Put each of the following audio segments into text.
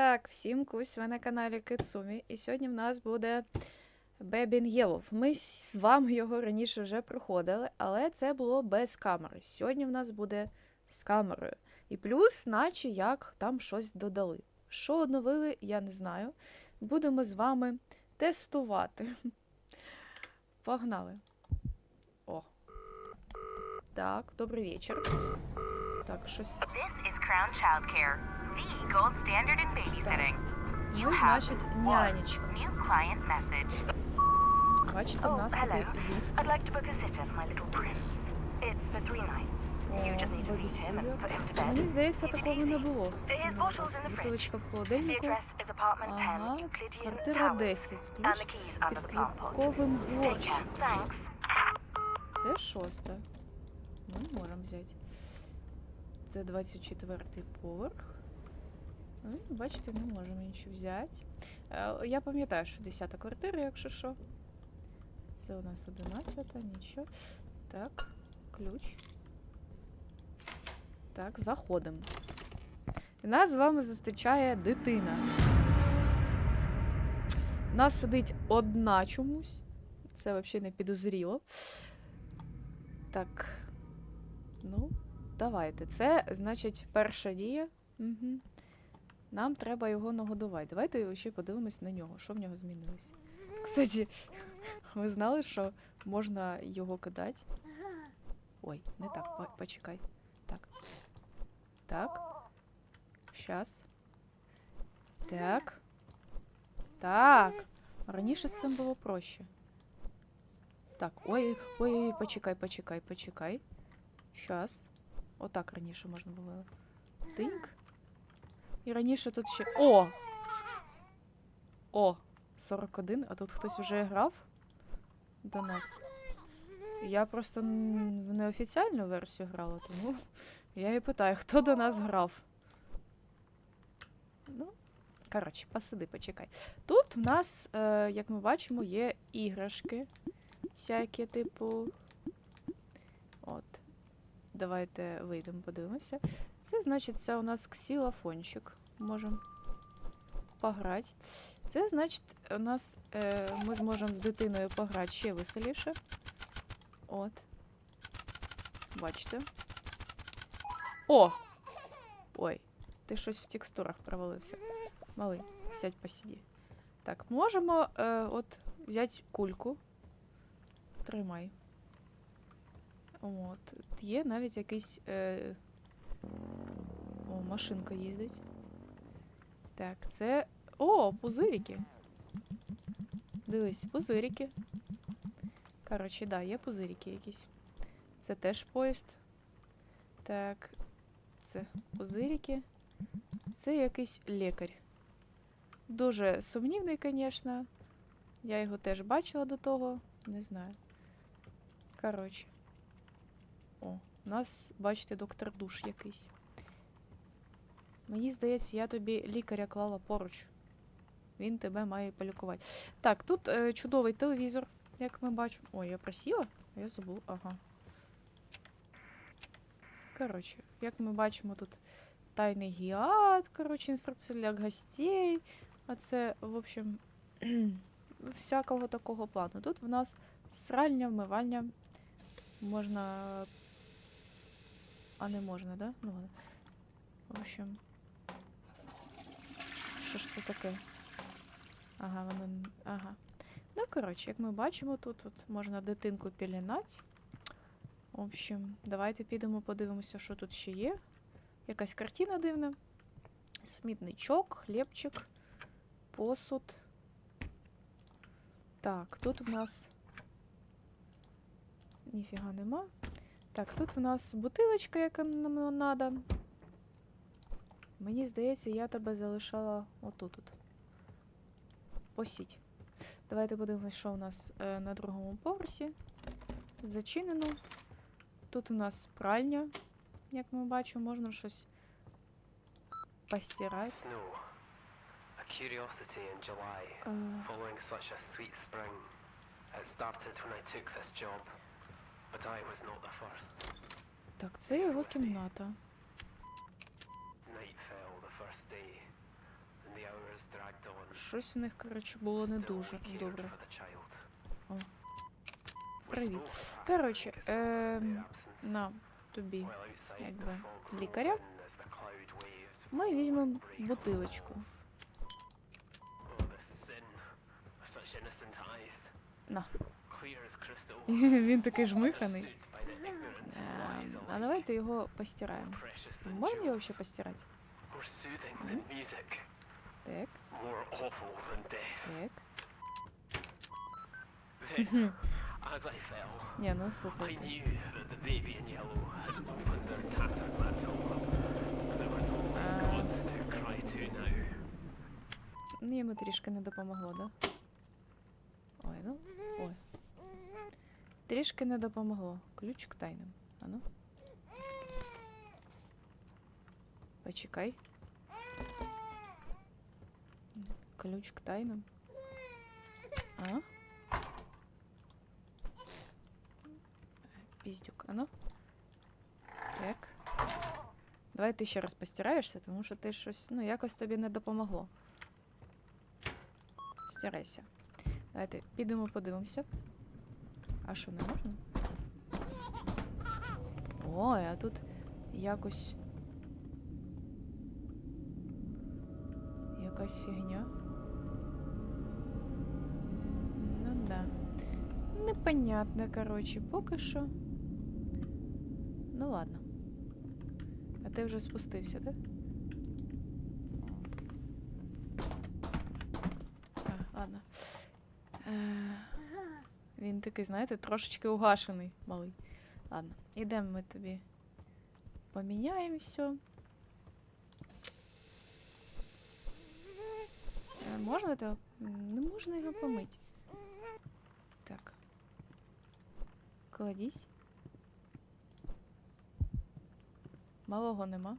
Так, всім кусь, ви на каналі Кицумі. І сьогодні в нас буде Бебін Єлов. Ми з вами його раніше вже проходили, але це було без камери. Сьогодні в нас буде з камерою. І плюс, наче як там щось додали. Що оновили, я не знаю. Будемо з вами тестувати. Погнали. О. Так, добрий вечір. Так, щось. This is Crown Childcare, the gold standard in babysitting. You Ну, have значить, нянечка. new client message. Бачите, в Oh, нас hello. такий ліфт. I'd like to book a sitter for my little prince. It's for three nights. Мені здається, такого не було. Ну. Бутилочка в холодильнику. address is apartment 10, Ага, квартира Towers. 10, And ключ під квітковим горщиком. Це шоста. Ми можемо взяти. Це 24 поверх. Ну, Бачите, не можемо нічого взяти. Е, Я пам'ятаю, що 10 квартира, якщо що. Це у нас 11, нічого. Так, ключ. Так, заходимо. І нас з вами зустрічає дитина. У нас сидить одна чомусь. Це взагалі не підозріло. Так. Ну, давайте. Це, значить, перша дія. Угу. Нам треба його нагодувати. Давайте ще подивимось на нього, що в нього змінилось. Кстати, ви знали, що можна його кидати? Ой, не так, почекай. Так. Так. Щас. Так. Так. Раніше з цим було проще. Так, ой, ой, ой, почекай, почекай, почекай. Щас. Отак раніше можна було. Тиньк. І раніше тут ще. О! О! 41, а тут хтось вже грав до нас. Я просто в неофіціальну версію грала, тому я і питаю, хто до нас грав. Ну, коротше, посиди, почекай. Тут в нас, е, як ми бачимо, є іграшки всякі, типу. От. Давайте вийдемо, подивимося. Це значить, це у нас ксілофончик. Можемо пограти. Це значить, у нас е, ми зможемо з дитиною пограти ще веселіше. От. Бачите. О! Ой, ти щось в текстурах провалився. Малий, сядь посиді. Так, можемо е, от взяти кульку. Тримай. От. Є навіть якийсь. Е... О, машинка їздить. Так, це. О, пузирики. Дивись, пузирики. Коротше, да, є пузирики якісь. Це теж поїзд. Так. Це пузирики. Це якийсь лікар. Дуже сумнівний, звісно. Я його теж бачила до того. Не знаю. Коротше. О, у нас, бачите, доктор душ якийсь. Мені здається, я тобі лікаря клала поруч. Він тебе має полікувати. Так, тут е, чудовий телевізор, як ми бачимо. Ой, я просила? Я забув. Ага. Коротше, як ми бачимо, тут тайний гіат, коротше, інструкція для гостей. А це, в общем, всякого такого плану. Тут в нас сральня, вмивальня. Можна. А не можна, да? Ну ладно. В общем. Що ж це таке? Ага, воно. Ага. Ну, коротше, як ми бачимо, тут, тут можна дитинку пілінати. В общем, давайте підемо подивимося, що тут ще є. Якась картина дивна. Смітничок, хлібчик, посуд. Так, тут в нас. Ніфіга нема. Так, тут в нас бутилочка, яка нам треба. Мені здається, я тебе залишала отут. -от. Посіть. Давайте подивимось, що у нас е, на другому поверсі. Зачинено. Тут у нас пральня. Як ми бачимо, можна щось постирати. Snow. Curiosity in July, following such a sweet spring. It started when I took this job, but I was not the first. так, це його кімната. Night fell the first day, and щось в них, коротше, було не дуже добре. О. Привіт. Коротше, ем, absence, на тобі. якби, лікаря. Ми візьмемо бутилочку. Oh. На. Він такий жмиханий. Ем, А давайте його постираємо. Можна його ще постирати? Так, More awful than death. так. Then, as I fell, Ні, ну I слухайте. knew that the baby in yellow had opened their tattered mantle. There was only Ah. God to cry to now. Ну, йому трішки не допомогло, да? Ой, ну. Ой. Трішки не допомогло. Ключ к тайнам. А ну. Почекай. Ключ к тайнам. А? Піздюк, а ну. Так. Давай ти ще раз постираєшся, тому що ти щось, ну, якось тобі не допомогло. Стирайся. Давайте підемо подивимося. А що, не можна? Ой, а тут якось. Якась фігня. Да. Непонятно, коротше, поки що. Ну ладно. А ти вже спустився, так? А, ладно. Е, Він такий, знаєте, трошечки угашений, малий. Ладно, ідемо ми тобі. Поміняємо все. Е, Можна то? Не можна його помити. Так. Кладісь. Малого нема.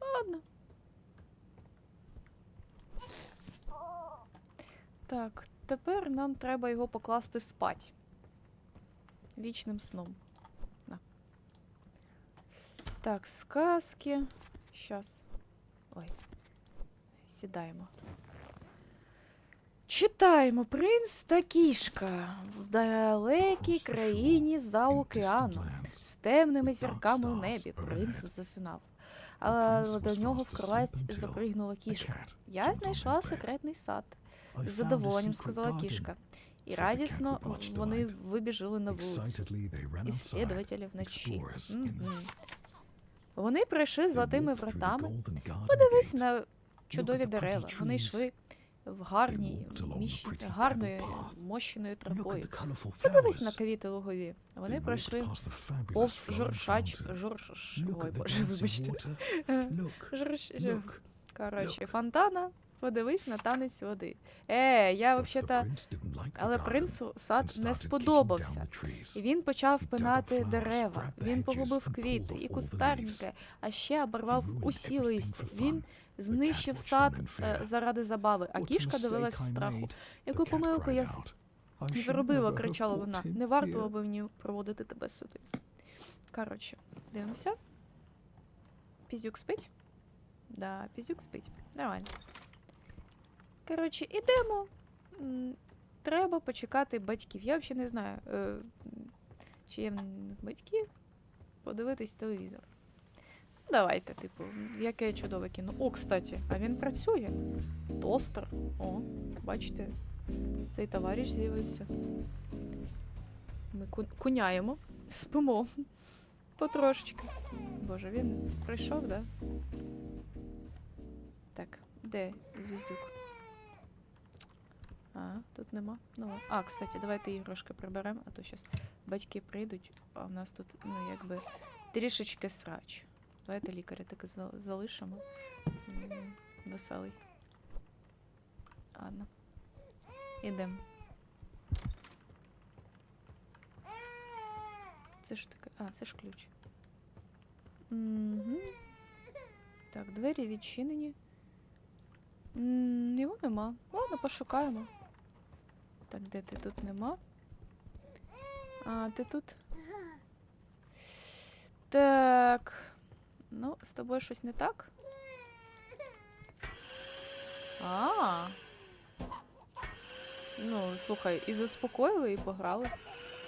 Ладно. Так, тепер нам треба його покласти спать. Вічним сном. На. Так, сказки. Щас. Ой. Сідаємо. Читаємо Принц та кішка в далекій країні за океаном. З темними зірками у небі принц засинав. Але до нього в кровать запригнула кішка. Я знайшла секретний сад. З задоволенням сказала кішка. І радісно вони вибіжили на вулицю. Іслідователі вночі. Вони прийшли золотими вратами. Подивись на чудові дерева. Вони йшли в гарній, міщ... гарною, мощеною тропою. Подивись на квіти лугові. Вони пройшли повз журшач... Журш... Ой, боже, вибачте. Журш... Коротше, фонтана. Подивись на танець води. Е, я взагалі-то... Але принцу сад не сподобався. І він почав пинати дерева. Він погубив квіти і кустарники, а ще оборвав усі листя. Він знищив сад заради забави, а кішка дивилась в страху. Яку помилку я зробила, кричала вона. Не варто було б мені проводити тебе сюди. Коротше, дивимося. Пізюк спить? Да, пізюк спить. Нормально. Коротше, ідемо. Треба почекати батьків. Я взагалі не знаю, е, чи є батьки. Подивитись телевізор. Давайте, типу, яке чудове кіно. О, кстати, а він працює. Тостер. О, бачите, цей товариш з'явився. Ми ку- куняємо, спимо. Потрошечки. Боже, він прийшов, да? Так, де звіздюк? А, тут нема. Ну, а, кстати, давайте іграшки приберемо, а то зараз батьки прийдуть, а в нас тут, ну, якби, трішечки срач. Давайте лікаря таки залишимо. Веселий. Ладно. Ідемо. Це ж таке. А, це ж ключ. Угу. Так, двері відчинені. М, Його нема. Ладно, пошукаємо. Так, де ти тут нема? А, ти тут? Так. Ну, з тобою щось не так? А. Ну, слухай, і заспокоїли, і пограли.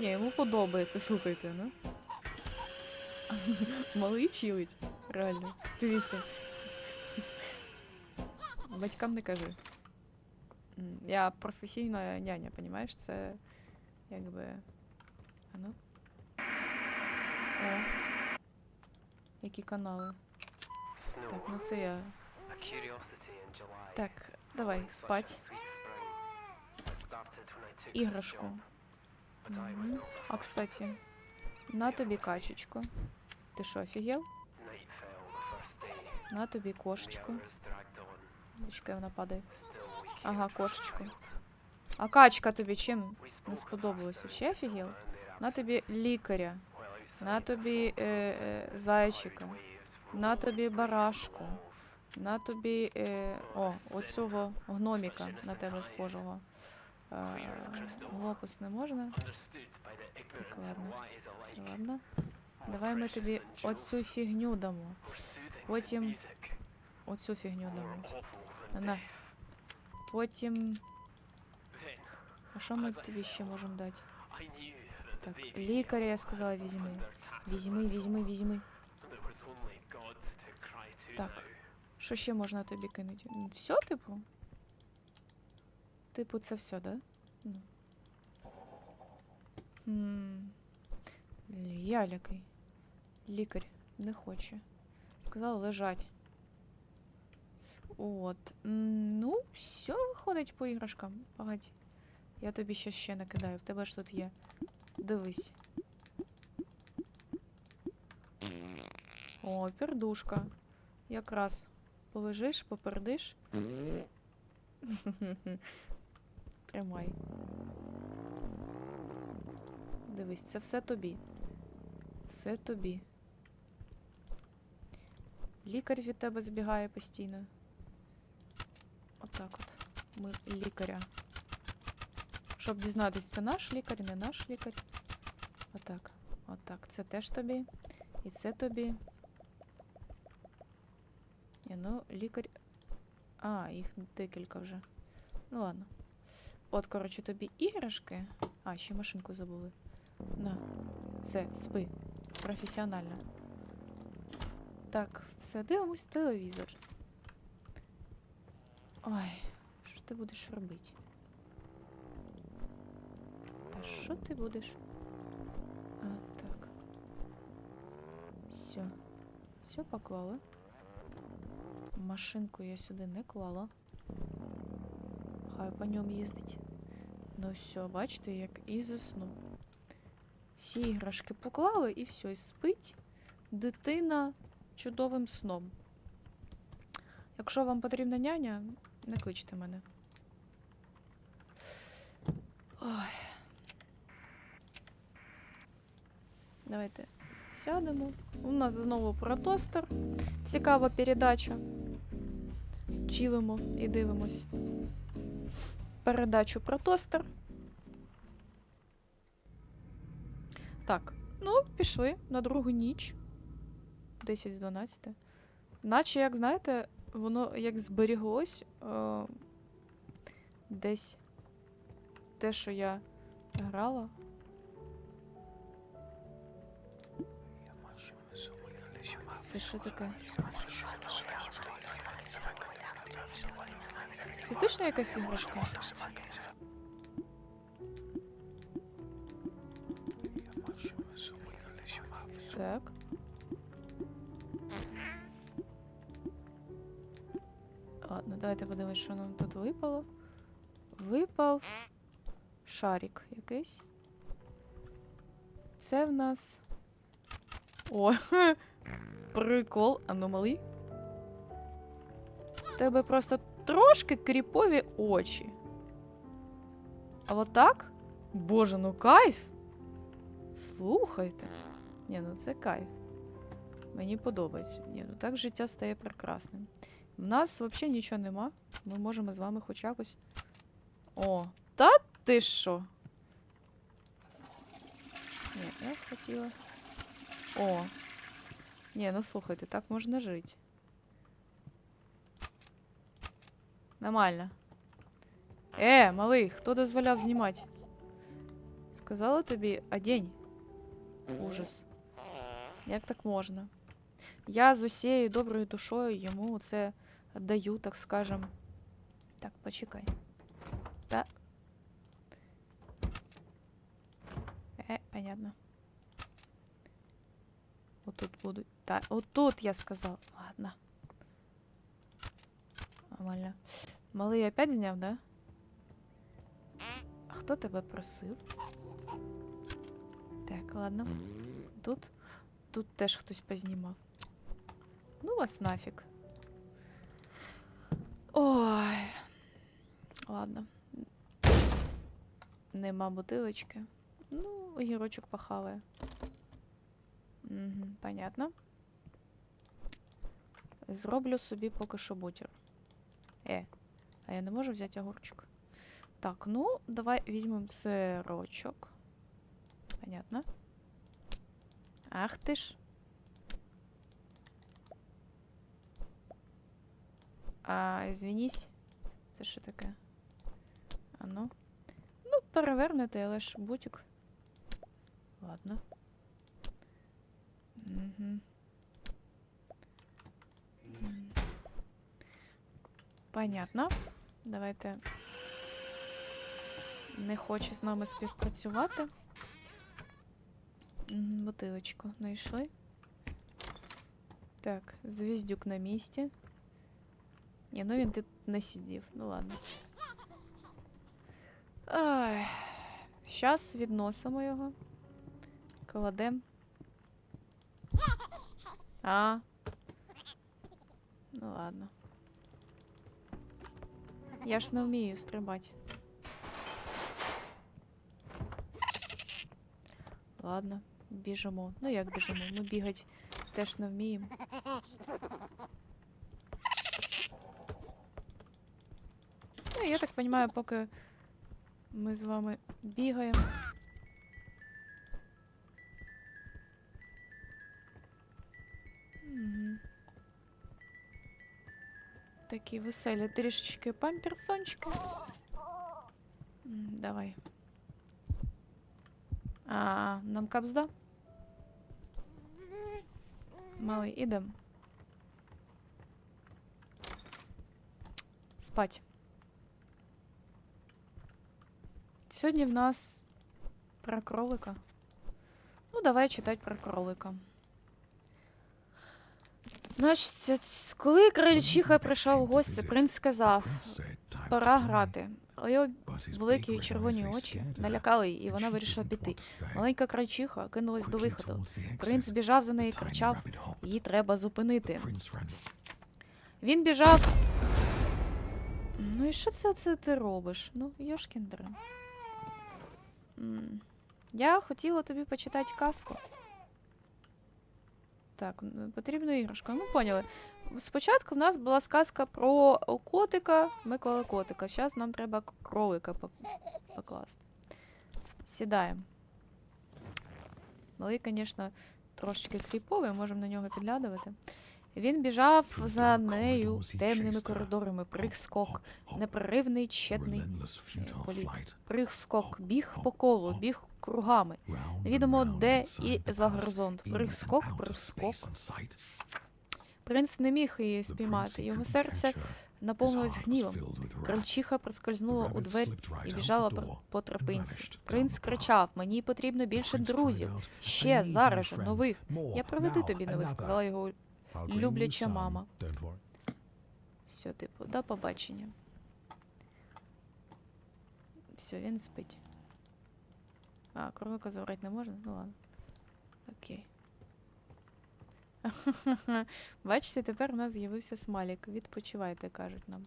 Ні, йому подобається, слухайте, ну. Малий чилить. Реально. Дивіться. Батькам не кажи. Я професійна няня, понімаєш? Це якби. А ну. Які канали. Так, ну це я. Так, давай, спать. Іграшку. А кстати, на тобі качечку. Ти що, офігел? На тобі кошечку. Чекай, вона падає. Ага, кошечку. А качка тобі чим? Не сподобалось. Вообще офігел? На тобі лікаря. На тобі е, е, зайчика. На тобі барашку. На тобі. Е, о, оцього гноміка на тебе схожого. Е, глопус не можна. And ладно. Ладно. Давай ми тобі оцю фігню дамо. Потім Оцю фігню дамо. На. Потім. А що ми тобі ще можемо дати? Так, лікаря я сказала, візьми. Візьми, візьми, візьми. Так. Що ще можна тобі кинути? Все, типу? Типу, це все, да? Ну. Хм. Ялякий. Лікар не хоче. Сказала лежать. От. Ну, все виходить по іграшкам. Погодь. Я тобі ще ще накидаю. В тебе ж тут є. Дивись. О, пердушка. Якраз. Полежиш, попердиш. Тримай. Дивись, це все тобі. Все тобі. Лікар від тебе збігає постійно. Отак от. Ми лікаря. Щоб дізнатись, це наш лікар, не наш лікар. Отак. Отак. Це теж тобі. І це тобі. Ні, ну, лікар. А, їх декілька вже. Ну ладно. От, коротше, тобі іграшки. А, ще машинку забули. На. Все, спи. Професіонально. Так, все, дивимось телевізор. Ой, що ж ти будеш робити? Що ти будеш? А, так. Все. Все поклала. Машинку я сюди не клала. Хай по ньому їздить. Ну все, бачите, як і заснув. Всі іграшки поклали і все, і спить дитина чудовим сном. Якщо вам потрібна няня, не кличте мене. Ой. Давайте сядемо. У нас знову про тостер. Цікава передача. Чілимо і дивимось. Передачу про тостер. Так, ну, пішли на другу ніч. 10 з 12. Наче, як знаєте, воно як зберіглось е, десь те, що я грала. Це що таке? Це точно якась іграшка? Так. Ладно, давайте подивимось, що нам тут випало. Випав шарик якийсь. Це в нас. О, прикол, аномалій. В тебе просто трошки кріпові очі. А от так? Боже, ну кайф! Слухайте. Ні, ну це кайф. Мені подобається. Ні, ну так життя стає прекрасним. В нас взагалі нічого нема. Ми можемо з вами хоч якось. О, та ти що? Ні, я хотіла. О. Ні, ну слухайте, так можна жити. Нормально. Е, малий, хто дозволяв знімати? Сказала тобі, одень. Ужас. Як так можна? Я з усією доброю душою йому це віддаю, так скажем. Так, почекай. Та. Е, понятно. Отут буду. Та, отут я сказав. Ладно. Нормально. Малий опять зняв, да? А хто тебе просив? Так, ладно. Тут. Тут теж хтось познімав. Ну вас нафіг. Ой. Ладно. Нема бутилочки. Ну, огірочок похаває. Угу, понятно. Зроблю собі поки що бутер. Е, а я не можу взяти огурчик. Так, ну, давай візьмемо сирочок. Понятно. Ах ти ж. А, извинись. Це що таке? А ну. Ну, перевернути, але ж бутик. Ладно. Понятно. Давайте. Не хоче з нами співпрацювати. Бутилочку знайшли. Так, звіздюк на місці. Ні, ну він тут не сидів. Ну ладно. Ай. Щас відносимо його. Кладем. А. Ну ладно. Я ж не вмію стрибати. Ладно, біжимо. Ну як біжимо? Ми бігати теж не вміємо. Ну, я так розумію, поки ми з вами бігаємо. Такі веселі трішечки памперсончики. М, Давай. А, нам капзда? Малий, ідем. Спать. Сьогодні в нас про кролика. Ну, давай читати про кролика. Значить, коли крольчиха прийшов у гості, принц сказав: пора грати. Але його великі червоні очі налякали її, і вона вирішила піти. Маленька крольчиха кинулась до виходу. Принц біжав за нею і кричав: її треба зупинити. Він біжав. Ну і що це, це ти робиш? Ну, Йошкін дрин. М, Я хотіла тобі почитати казку. Так, потрібно іграшка. Ну, поняли. Спочатку в нас була сказка про котика, Микола котика. Зараз нам треба кролика покласти. Сідаємо. Малий, звісно, трошечки кріповий, можемо на нього підглядувати. Він біжав за нею темними коридорами, прыг-скок, непреривний четний е, політ. Прыг-скок, біг по колу, біг кругами. Невідомо де і за горизонт. Прыг-скок, прыг-скок. Принц не міг її спіймати. Його серце наповнилось гнівом. Крольчиха проскользнула у двері і біжала по, по тропинці. Принц кричав: Мені потрібно більше друзів. Ще зараз же нових. Я приведу тобі нових, сказала його любляча мама. Все, типу, до побачення. Все, він спить. А, кролика забрати не можна? Ну ладно. Окей. Бачите, тепер у нас з'явився смайлик. Відпочивайте, кажуть нам.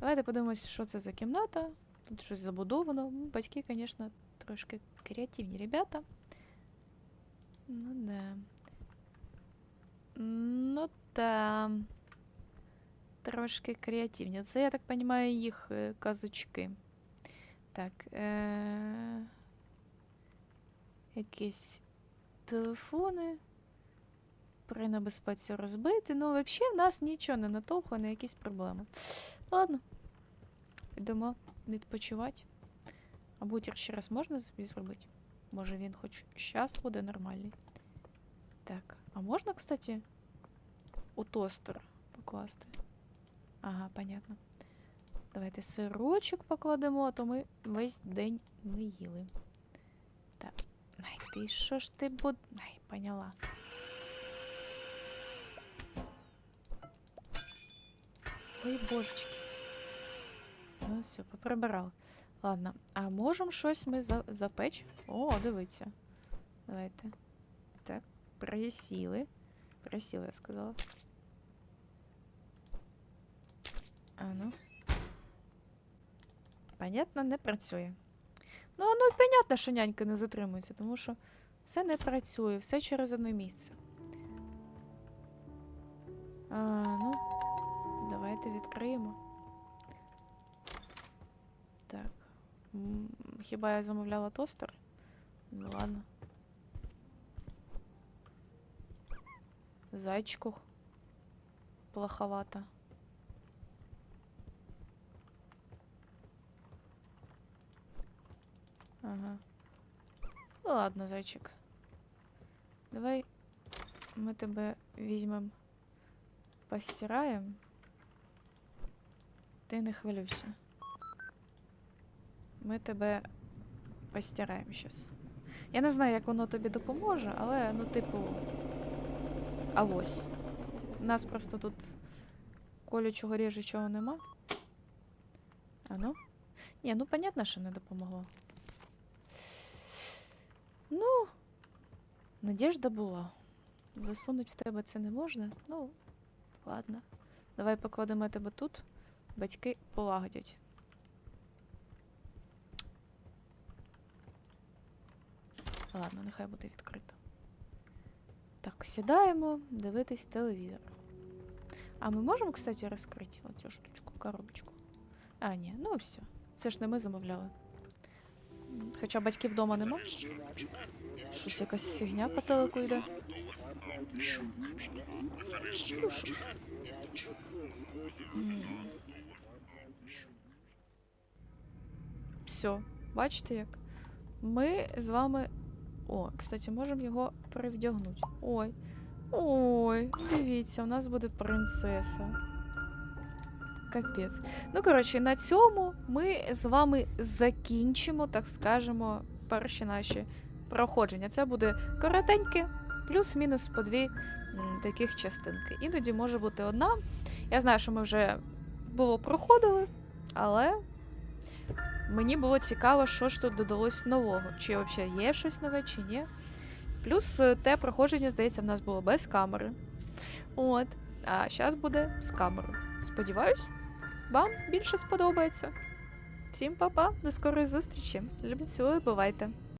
Давайте подивимось, що це за кімната. Тут щось забудовано. Батьки, звісно, трошки креативні ребята. Ну да. Ну та. Трошки креативні. Це, я так розумію, їх е, казочки. Так. Е- якісь телефони. При небезпеці розбити. Ну, взагалі, в нас нічого не натовхує на якісь проблеми. Ладно, йдемо відпочивати. А бутер ще раз можна собі зробити? Може він хоч щас буде нормальний. Так, а можна, кстати, у тостер покласти? Ага, понятно. Давайте сирочок покладемо, а то ми весь день не їли. Так. Ай, ти що ж ти буд... Ай, поняла. Ой, божечки. Ну, все, поприбирали. Ладно, а можемо щось ми за... запечь? О, дивіться. Давайте. Присіли. Присіли, я сказала. А ну. Понятно, не працює. Ну, ну, понятно, що нянька не затримується, тому що все не працює, все через одне місце. А, ну, давайте відкриємо. Так. Хіба я замовляла тостер? Ну ладно. Зайчику плоховато. Ага. Ну, ладно, зайчик. Давай ми тебе візьмем, постираємо. Ти не хвилюйся. Ми тебе постираємо щас. Я не знаю, як воно тобі допоможе, але, ну, типу. Авось. У нас просто тут колючого ріжучого нема. А ну? Ні, ну понятно, що не допомогло. Ну, надіжда була. Засунуть в тебе це не можна. Ну, ладно. Давай покладемо тебе тут. Батьки полагодять. Ладно, нехай буде відкрито. Так, сідаємо дивитись телевізор. А ми можемо, кстати, розкрити оцю штучку, коробочку? А, ні, ну все. Це ж не ми замовляли. Хоча батьків вдома нема. Щось якась фігня по телеку йде. Ну що ж. Все, бачите як? Ми з вами. О, кстати, можемо його перевдягнути. Ой. Ой, дивіться, у нас буде принцеса. Капець. Ну, коротше, на цьому ми з вами закінчимо, так скажемо, перші наші проходження. Це буде коротеньке, плюс-мінус по дві таких частинки. Іноді може бути одна. Я знаю, що ми вже було проходили, але мені було цікаво, що ж тут додалось нового. Чи взагалі є щось нове, чи ні. Плюс е, те проходження, здається, в нас було без камери. От. А зараз буде з камерою. Сподіваюсь, вам більше сподобається. Всім па-па, до скорої зустрічі. Любіть, цілую, бувайте!